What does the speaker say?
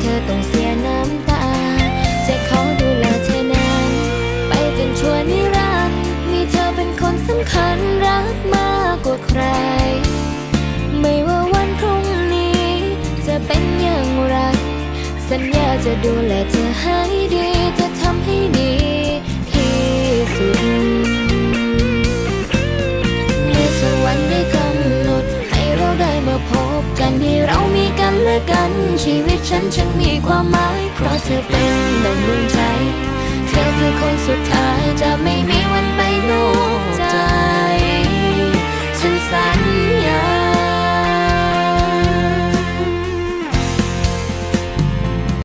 เธอต้องเสียน้ำตา จะขอดูแลเธอนาน ไปจนชั่วนิรันดร์มีเธอเป็นคนสำคัญรักมากกว่าใคร ไม่ว่าวันพรุ่งนี้ จะเป็นอย่างไร สัญญาจะดูแลเธอให้ดี กันให้เรามีกันและกัน ชีวิตฉันจึงมีความหมาย เพราะเธอเป็นดังดวงใจ เธอคือคนสุดท้ายจะไม่มี